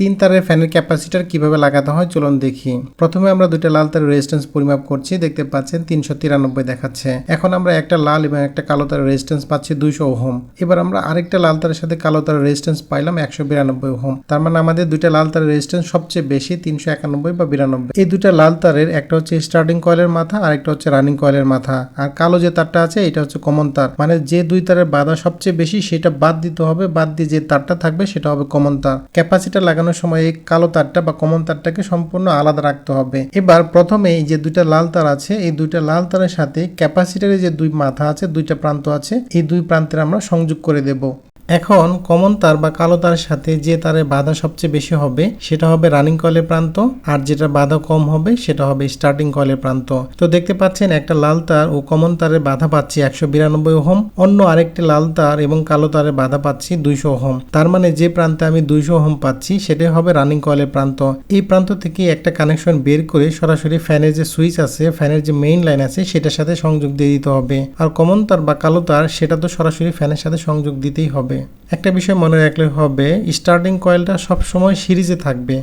তিন তারের ফ্যানের ক্যাপাসিটার কীভাবে লাগাতে হয় চলুন দেখি। প্রথমে আমরা দুইটা লাল তারের রেজিস্ট্যান্স পরিমাপ করছি, দেখতে পাচ্ছেন তিনশো তিরানব্বই দেখাচ্ছে। এখন আমরা একটা লাল এবং একটা কালো তারের রেজিস্ট্যান্স পাচ্ছি দুইশো ওহম। এবার আমরা আরেকটা লাল তারের সাথে কালো তারের রেজিস্ট্যান্স পাইলাম একশো বিরানব্বই ওহম। তার মানে আমাদের দুইটা লাল তারের রেজিস্ট্যান্স সবচেয়ে বেশি তিনশো একানব্বই বা বিরানব্বই। এই দুইটা লাল তারের একটা হচ্ছে স্টার্টিং কয়েলের মাথা আর একটা হচ্ছে রানিং কয়েলের মাথা। আর কালো যে তারটা আছে, এটা হচ্ছে কমন তার। মানে যে দুই তারের বাধা সবচেয়ে বেশি, সেটা বাদ দিতে হবে, বাদ দিয়ে যে তারটা থাকবে, সেটা হবে কমন তার। ক্যাপাসিটার লাগানোর সময় এই কালো তারটা বা কমন তারটাকে সম্পূর্ণ আলাদা রাখতে হবে। এবার প্রথমে এই যে দুইটা লাল তার আছে, এই দুইটা লাল তারের সাথে ক্যাপাসিটারের যে দুই মাথা আছে, দুইটা প্রান্ত আছে, এই দুই প্রান্তের আমরা সংযোগ করে দেব। এখন কমন তার বা কালো তারের সাথে যে তারের বাধা সবচেয়ে বেশি হবে, সেটা হবে রানিং কয়েলের প্রান্ত, আর যেটা বাধা কম হবে, সেটা হবে স্টার্টিং কয়েলের প্রান্ত। তো দেখতে পাচ্ছেন একটা লাল তার ও কমন তারের বাধা পাচ্ছি একশো বিরানব্বই ওহম, অন্য আরেকটি লাল তার এবং কালো তারের বাধা পাচ্ছি দুইশো ওহম। তার মানে যে প্রান্তে আমি দুইশো ওহম পাচ্ছি, সেটাই হবে রানিং কয়েলের প্রান্ত। এই প্রান্ত থেকে একটা কানেকশন বের করে সরাসরি ফ্যানের যে সুইচ আছে, ফ্যানের যে মেইন লাইন আছে, সেটার সাথে সংযোগ দিয়ে দিতে হবে। আর কমন তার বা কালো তার, সেটা তো সরাসরি ফ্যানের সাথে সংযোগ দিতেই হবে। একটা বিষয় মনে রাখলে হবে স্টার্টিং কয়েলটা সবসময় সিরিজে থাকবে।